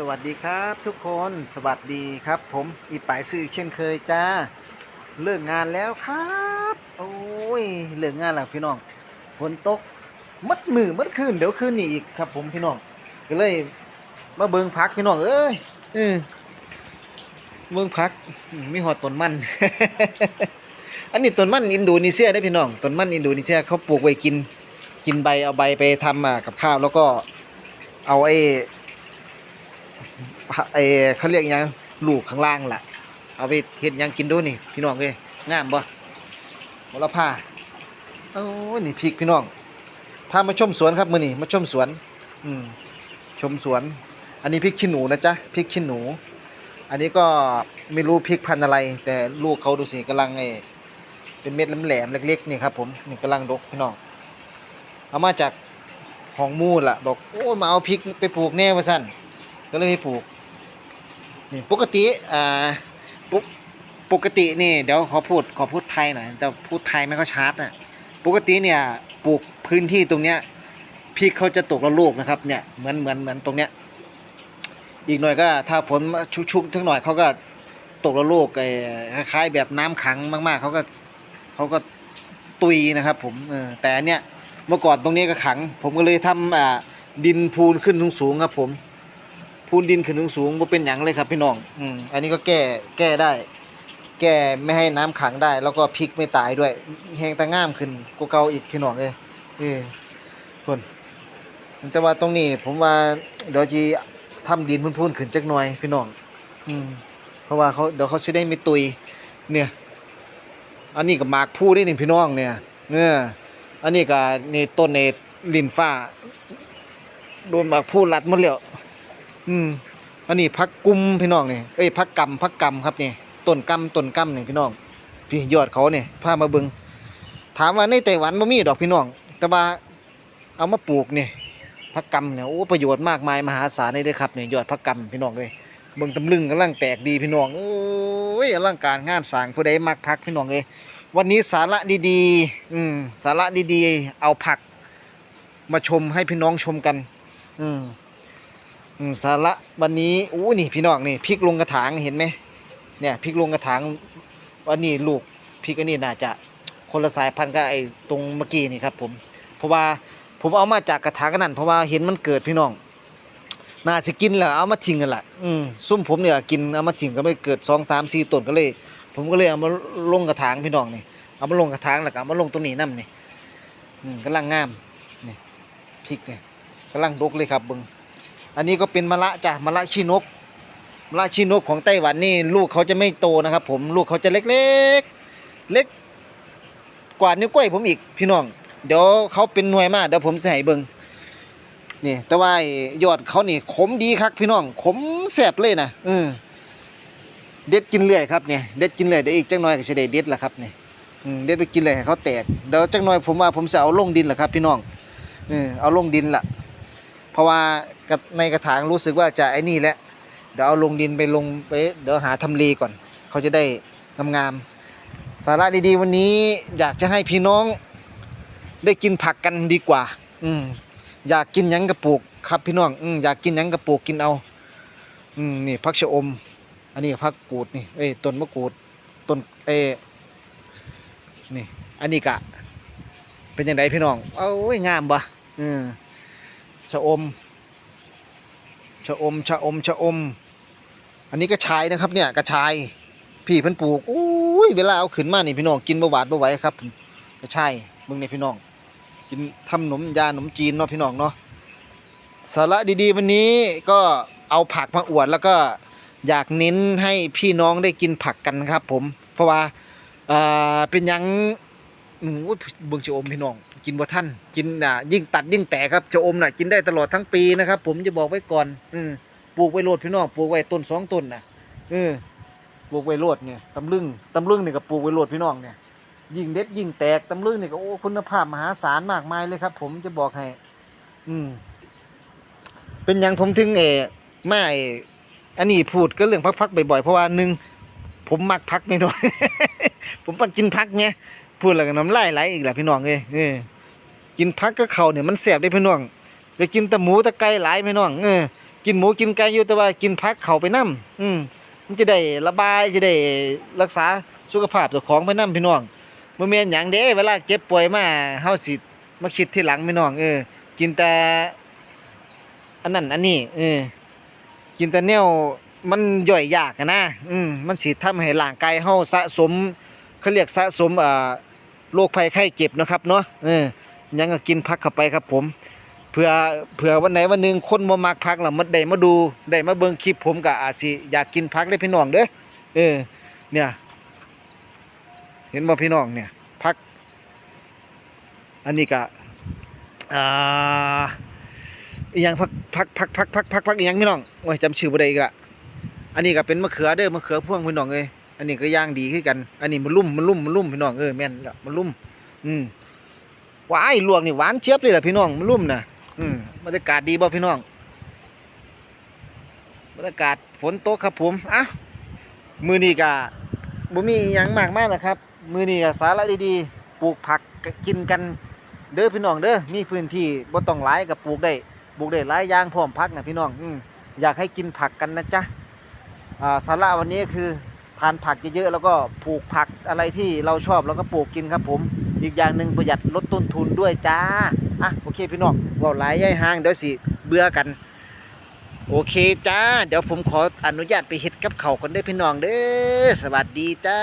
สวัสดีครับทุกคนสวัสดีครับ ผมอีป่ายซื้อเช่นเคยจ้าเลิกงานแล้วครับ โอ้ยเลิกงานแล้วพี่น้องฝนตกมัดมือมัดคืนเดี๋ยวคืนนี้อีกครับ ผมพี่น้องก็เลย มาเบิงพักพี่น้องเอ้ยเออเบิงพักอืมมีหอดต้นมัน อันนี้ต้นมันอินโดนีเซียได้พี่น้องต้นมันอินโดนีเซียเขาปลูกไว้กิน กินใบเอาใบไปทำกับข้าวแล้วก็เอาไอ้ ไอ้เขาเรียกยังลูกข้างล่างล่ะ เอาไปเฮ็ดยังกินดูนี่ พี่น้องเอ้ยงามบ่โหระพาโอ้นี่พริกพี่น้องพามาชมสวนครับมื้อนี้มาชมสวน อืมชมสวน อันนี้พริกขี้หนูนะจ๊ะพริกขี้หนู อันนี้ก็ไม่รู้พริกพันธุ์อะไร แต่ลูกเขาดูสิกำลังไอ้เป็นเม็ดแหลมๆเล็กๆนี่ครับผมนี่กำลังดกพี่น้องเอามาจากห้องมูลล่ะ บอกโอ้มาเอาพริกไปปลูกแน่ว่าซั่นก็เลยให้ปลูก นี่ปกติอ่าปกปกตินี่เดี๋ยวขอพูดขอพูดไทยหน่อยแต่พูดไทยไม่ค่อยชัดน่ะปกติเนี่ยปลูกพื้นที่ตรงเนี้ยพริกเขาจะตกละลูกนะครับเนี่ยเหมือนเหมือนเหมือนตรงเนี้ยอีกหน่อยก็ถ้าฝนมาชุกๆทั้งหน่อยเขาก็ตกละลูกไอ้คล้ายๆแบบน้ำขังมากๆเขาก็เขาก็ตุยนะครับผมเออแต่อันเนี้ยเมื่อก่อนตรงนี้ก็ขัง ผมก็เลยทำอ่าดินพูนขึ้นสูงๆครับผม พูนดินขึ้นสูงๆบ่เป็นหยังเลยครับพี่น้องอืมอันนี้ก็แก้แก้ได้ แก้ไม่ให้น้ำขังได้ แล้วก็พริกไม่ตายด้วยแหงตะง่ามขึ้นกว่าเก่าอีกพี่น้องเอ้ยเออคนแต่ว่าตรงนี้ผมว่าเดี๋ยวจีทำดินพูนๆขึ้นจักหน่อยพี่น้อง อืมเพราะว่าเขาเดี๋ยวเขาสิได้ไม่ตุย เนี่ย อันนี้ก็หมากผู้ได้นี่พี่น้องเนี่ย เนี่ย อันนี้ก็นี่ต้นเนลินฟ้า โดนหมากผู้รัดหมดแล้ว อืมอันนี้พักกุมพี่น้องเนี่ยเอ้ยพักกำพักกำครับเนี่ยต้นกำต้นกำเนี่ยพี่น้องพี่ยอดเขาเนี่ยพามาเบิงถามว่าในไต้หวันบ่มีดอกพี่น้อง แต่ว่าเอามาปลูกเนี่ยพักกำเนี่ยโอ้ประโยชน์มากมายมหาศาลเลยเด้อครับเนี่ยยอดพักกำพี่น้องเลยเบิ่งตำลึงกำลังแตกดีพี่น้องโอ้ยอลังการงานสร้างผู้ใดมักพักพี่น้องเลยวันนี้สาระดีๆ อืมสาระดีๆ เอาผักมาชมให้พี่น้องชมกัน อืม สาระวันนี้อู้นี่พี่น้องนี่พริกลงกระถางเห็นไหมเนี่ยพริกลงกระถางวันนี้ลูกพริกอันนี้น่าจะคนละสายพันธุ์กับไอ้ตรงเมื่อกี้นี่ครับ ผม เพราะว่าผมเอามาจากกระถางกันนั่นเพราะว่าเห็นมันเกิดพี่น้องน่าสิกินแหละเอามาทิ้งกันละอืมซุ่มผมเนี่ยกินเอามาทิ้งก็ไม่เกิดสองสามสี่ต้นก็เลย ผมก็เลยเอามาลงกระถางพี่น้องนี่เอามาลงกระถางแล้วก็เอามาลงตรงนี้นํนี่อืมกำลังงามนี่พริกเนี่ยกำลังดกเลยครับบิ่ง อันนี้ก็เป็นมะละจ้ะมะละชีนกมะละชีนกของไต้หวันนี่ลูกเขาจะไม่โตนะครับ ผมลูกเขาจะเล็กๆเล็ก กว่านิ้วก้อยผมอีกพี่น้อง เดี๋ยวเขาเป็นหน่วยมากเดี๋ยวผมให้เบิงนี่แต่ว่าไอ้ยอดเขานี่ขมดีครับพี่น้องขมแซ่บเลยนะเออเด็ดกินเรื่อยครับเนี่ยเด็ดกินเรื่อยเดี๋ยวอีกจักหน่อยก็จะได้เด็ดละครับเนี่ยเด็ดไปกินเลยให้เขาแตกเดี๋ยวจักหน่อยผมว่าผมจะเอาลงดินละครับ พี่น้องเออเอาลงดินละเพราะว่า ในกระถางรู้สึกว่าจะไอ้นี่แหละเดี๋ยวเอาลงดินไปลงไปเดี๋ยวหาทำเลก่อน เขาจะได้งามๆสาระดีๆ วันนี้อยากจะให้พี่น้องได้กินผักกันดีกว่า อืมอยากกินยังกระปลูกครับพี่น้องอืมอยากกินยังกระปลูกกินเอา อืมนี่ผักชะอม อันนี้ผักกูดนี่เอ้ยต้นมะกรูดต้นเอ้นี่ อันนี้กะ เป็นยังไงพี่น้องเอ้ยงามบ่อืมชะอม ชะอมชะอมชะอม อันนี้ก็ชายนะครับ เนี่ยกระชาย พี่เพิ่นปลูกอุ้ยเวลาเอาขึ้นมานี่พี่น้องกินบ่หวาดบ่ไหวครับกระชายมึงเนี่ยพี่น้อง กินทำขนมยาขนมจีนเนาะพี่น้องเนาะสาระดีๆ วันนี้ก็เอาผักมาอวดแล้วก็อยากเน้นให้พี่น้องได้กินผักกันครับ ผม เพราะว่าเป็นยัง อืมเบิ่งชะอมพี่น้อง กินบ่ทันกินน่ะยิ่งตัดยิ่งแตกครับชะอมน่ะ กินได้ตลอดทั้งปีนะครับ ผมจะบอกไว้ก่อน อืมปลูกไว้โลดพี่น้องปลูกไว้ต้นสองต้นน่ะเออปลูกไว้โลดเนี่ยตำลึงตำลึงนี่ก็ปลูกไว้โลดพี่น้องเนี่ยยิ่งเด็ดยิ่งแตกตำลึงนี่ก็โอ้คุณภาพมหาศาลมากมายเลยครับ ผมจะบอกให้ อืม เป็นหยังผมถึงเอไม่อันนี้พูดก็เรื่องพักๆบ่อยๆเพราะว่าหนึ่งผมมักพักไม่น้อยผมมักกินพักเนี่ย พูดแล้วก็น้ำลายไหลอีกแหละพี่น้องเอ้ยเออกินพักก็เข่าเนี่ยมันแสบได้พี่น้องจะกินแต่หมูแต่ไก่หลายพี่น้องเออกินหมูกินไก่อยู่แต่ว่ากินผักเข้าไปนํอืมมันจะได้ระบายจะได้รักษาสุขภาพเจ้าของไปนํพี่น้องบ่แม่นหยังเด้เวลาเจ็บป่วยมาเฮาสิมาคิดที่หลังพี่น้องเออกินแต่อันนั้นอันนี้เออกินแต่แนวมันย่อยยากนะอืมมันสิทำให้ร่างกายเฮาสะสม เขาเรียกสะสมอ่าโรคภัยไข้เจ็บนะครับเนาะเออยังก็กินผักเข้าไปครับผมเผื่อเผื่อวันไหนวันหนึ่งคนบ่มักผักล้วมันได้มาดูได้มาเบิ่งคลิปผมก็อาจสิอยากกินผักเด้พี่น้องเด้อเออ เนี่ย เห็นบ่พี่น้องเนี่ยผัก อันนี้ก็อ่าอีหยังพักพักพักพักพักพักพักอีหยังพี่น้องโอ้ยจำชื่อบ่ได้อีกละอันนี้ก็เป็นมะเขือเด้อมะเขือพวงพี่น้องเอ้ย อันนี้ก็ย่างดีคือกัน อันนี้มันลุ่มมันลุ่มมันลุ่มพี่น้องเออแม่นแล้วมันลุ่ม อืมหวายลวกนี่หวานเจี๊ยบเลยล่ะพี่น้องมันลุ่มนะอืมบรรยากาศดีบ่พี่น้องบรรยากาศฝนตกครับผมอะมือนี้ก็บ่มีอิหยังมากมายนะครับ มือนี้ก็สาระดีๆปลูกผักกินกัน เด้อพี่น้องเด้อมีพื้นที่บ่ต้องหลายก็ปลูกได้ปลูกได้หลายอย่างพร้อมพักนะพี่น้องอืมอยากให้กินผักกันนะจ๊ะอ่าสาระวันนี้คือ ทานผักเยอะๆแล้วก็ปลูกผักอะไรที่เราชอบแล้วก็ปลูกกินครับ ผมอีกอย่างหนึ่งประหยัดลดต้นทุนด้วยจ้าอะโอเคพี่น้องเว่าหลายย่ายห้างเดี๋ยวสิเบื่อกัน โอเคจ้า เดี๋ยวผมขออนุญาตไปเห็ดกับเขากันได้พี่น้องเด้อสวัสดีจ้า